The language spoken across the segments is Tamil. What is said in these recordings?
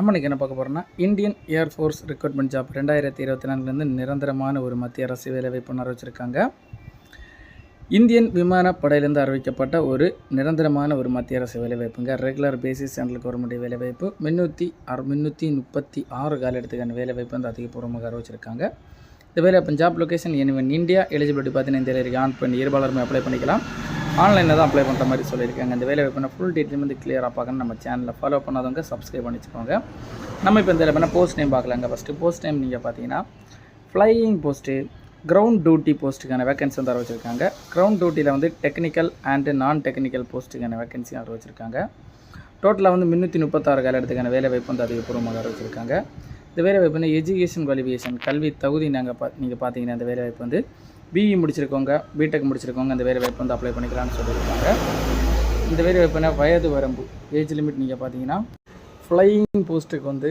நம்ம இன்றைக்கி என்ன பார்க்க போகிறோம்னா இந்தியன் ஏர்ஃபோர்ஸ் ரெக்ரூட்மெண்ட் ஜாப் ரெண்டாயிரத்தி இருபத்தி நாலுலேருந்து நிரந்தரமான ஒரு மத்திய அரசு வேலைவாய்ப்பு அறிவிச்சிருக்காங்க. இந்தியன் விமானப்படையிலேருந்து அறிவிக்கப்பட்ட ஒரு நிரந்தரமான ஒரு மத்திய அரசு வேலைவாய்ப்புங்க. ரெகுலர் பேசிஸ் சென்ட்ரல் கவர்மெண்ட் வேலைவாய்ப்பு. முந்நூற்றி அறு முந்நூற்றி முப்பத்தி ஆறு காலத்துக்கான வேலைவாய்ப்பு வந்து அதிகபூர்வமாக அறிவிச்சிருக்காங்க. இந்த வேலை job location anyone India eligibility பார்த்தீங்கன்னா இந்த ஆன் பண்ணி இருபாலருமே அப்ளை பண்ணிக்கலாம். ஆன்லைனில் தான் அப்ளை பண்ணுற மாதிரி சொல்லியிருக்காங்க. இந்த வேலை வாய்ப்பு ஃபுல் டீட்டெயில் வந்து கிளியராக பார்க்கணும். நம்ம சேனலில் ஃபாலோ பண்ணாதவங்க சப்ஸ்கிரைப் பண்ணி வச்சுக்கோங்க நம்ம இப்போ இந்த வேலை போஸ்ட் நேம் பார்க்கலாங்க. ஃபஸ்ட்டு போஸ்ட் நேம் நீங்கள் பார்த்தீங்கன்னா ஃப்ளையிங் போஸ்ட்டு கிரவுண்ட் டியூட்டி போஸ்ட்டுக்கான வேகன்சி வந்து அறிவிச்சிருக்காங்க கிரவுண்ட் டியூட்டியில் வந்து டெக்னிக்கல் அண்டு நான் டெக்னிக்கல் போஸ்ட்டுக்கான வேகன்சி அறிவிச்சிருக்காங்க டோட்டலாக வந்து முந்நூற்றி முப்பத்தாறு கால இடத்துக்கான வேலை வாய்ப்பு வந்து அதிகபூர்வமாக அறிவிச்சிருக்காங்க இந்த வேலை வாய்ப்பு வந்து எஜுகேஷன் குவாலிஃபிகேஷன் கல்வி தகுதி நாங்கள் பா நீங்கள் பார்த்தீங்கன்னா இந்த வேலை வாய்ப்பு வந்து பிஇ முடிச்சிருக்கவங்க பிடெக் முடிச்சிருக்கவங்க இந்த வேறு வாய்ப்பு வந்து அப்ளை பண்ணிக்கலாம்னு சொல்லியிருக்காங்க. இந்த வேறு வாய்ப்புனா வயது வரம்பு ஏஜ் லிமிட் நீங்கள் பார்த்தீங்கன்னா ஃப்ளையிங் போஸ்ட்டுக்கு வந்து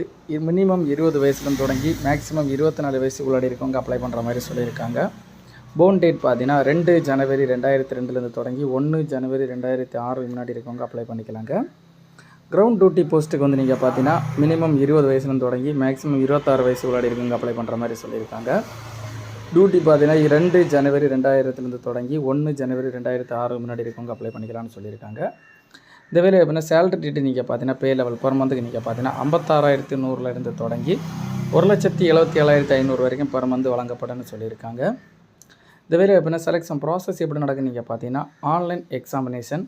மினிமம் இருபது வயசுலேருந்து தொடங்கி மேக்ஸிமம் இருபத்தி நாலு வயசுக்குள்ளாடி இருக்கவங்க அப்ளை பண்ணுற மாதிரி சொல்லியிருக்காங்க. போன் டேட் பார்த்தீங்கன்னா ரெண்டு ஜனவரி ரெண்டாயிரத்தி ரெண்டுலேருந்து தொடங்கி ஒன்று ஜனவரி ரெண்டாயிரத்தி ஆறு முன்னாடி இருக்கவங்க அப்ளை பண்ணிக்கலாங்க. கிரவுண்ட் டியூட்டி போஸ்ட்டுக்கு வந்து நீங்கள் பார்த்தீங்கன்னா மினிமம் இருபது வயசுலேருந்து தொடங்கி மேக்ஸிமம் இருபத்தாறு வயசு உள்ளாடி இருக்கவங்க அப்ளை பண்ணுற மாதிரி சொல்லியிருக்காங்க. டியூட்டி பார்த்தீங்கன்னா ரெண்டு ஜனவரி ரெண்டாயிரத்துலேருந்து தொடங்கி ஒன்று ஜனவரி ரெண்டாயிரத்து ஆறு முன்னாடி இருக்கவங்க அப்ளை பண்ணிக்கலாம்னு சொல்லியிருக்காங்க. இந்த வேலை எப்படின்னா சேலரி டீட்டு நீங்கள் பார்த்தீங்கன்னா பே லெவல் பர் மந்த்துக்கு நீங்கள் பார்த்தீங்கன்னா ஐம்பத்தாறாயிரத்து நூறுலேருந்து தொடங்கி ஒரு லட்சத்தி எழுபத்தி ஏழாயிரத்தி ஐநூறு வரைக்கும் பர் மந்த் வழங்கப்படும்னு சொல்லியிருக்காங்க. இந்த வேலை எப்படின்னா செலெக்ஷன் ப்ராசஸ் எப்படி நடக்குன்னு நீங்கள் பார்த்தீங்கன்னா ஆன்லைன் எக்ஸாமினேஷன்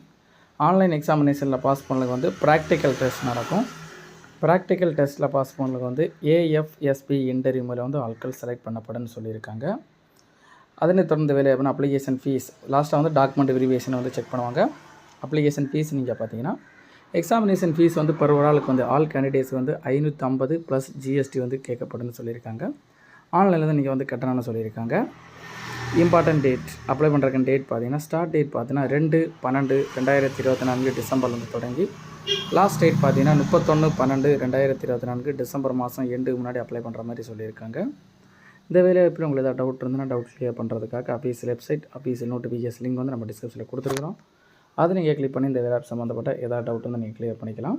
ஆன்லைன் எக்ஸாமினேஷனில் பாஸ் பண்ணதுக்கு வந்து ப்ராக்டிக்கல் டெஸ்ட் நடக்கும். ப்ராக்டிக்கல் டெஸ்ட்டில் பாஸ் பண்ணவங்களுக்கு வந்து ஏஎஃப்எஸ்பி இன்டர்வியூமில் வந்து ஆட்கள் செலக்ட் பண்ணப்படுன்னு சொல்லியிருக்காங்க. அதனை தொடர்ந்து வேலை அப்படின்னா அப்ளிகேஷன் ஃபீஸ் லாஸ்ட்டாக வந்து டாக்குமெண்ட் வெரிஃபிகேஷன் வந்து செக் பண்ணுவாங்க. அப்ளிகேஷன் ஃபீஸ் நீங்கள் பார்த்தீங்கன்னா எக்ஸாமினேஷன் ஃபீஸ் வந்து பர் ஒரு ஆளுக்கு வந்து ஆல் கேண்டிடேட்ஸ் வந்து ஐநூற்றம்பது ப்ளஸ் ஜிஎஸ்டி வந்து கேட்கப்படும்னு சொல்லியிருக்காங்க. ஆன்லைனில் தான் நீங்கள் வந்து கட்டணம்னு சொல்லியிருக்காங்க. இம்பார்ட்டன்ட் டேட் அப்ளை பண்ணுறக்கு டேட் பார்த்தீங்கன்னா ஸ்டார்ட் டேட் பார்த்தீங்கன்னா ரெண்டு பன்னெண்டு ரெண்டாயிரத்தி இருபத்தி நான்கு டிசம்பர்லேருந்து தொடங்கி லாஸ்ட் டேட் பார்த்தீங்கன்னா முப்பத்தொன்று பன்னெண்டு ரெண்டாயிரத்தி இருபத்தி நான்கு டிசம்பர் மாதம் எண்டு முன்னாடி அப்ளை பண்ணுற மாதிரி சொல்லியிருக்காங்க. இந்த வேலை எப்படி உங்களுக்கு ஏதாவது டவுட் இருந்ததுன்னா டவுட் கிளியர் பண்ணுறதுக்காக official website official notification link வந்து நம்ம டிஸ்கிரிப்ஷனில் கொடுத்துருக்குறோம். அதை நீங்கள் கிளிக் பண்ணி இந்த வேலை சம்மந்தப்பட்ட ஏதாவது டவுட் வந்து நீங்கள் கிளியர் பண்ணிக்கலாம்.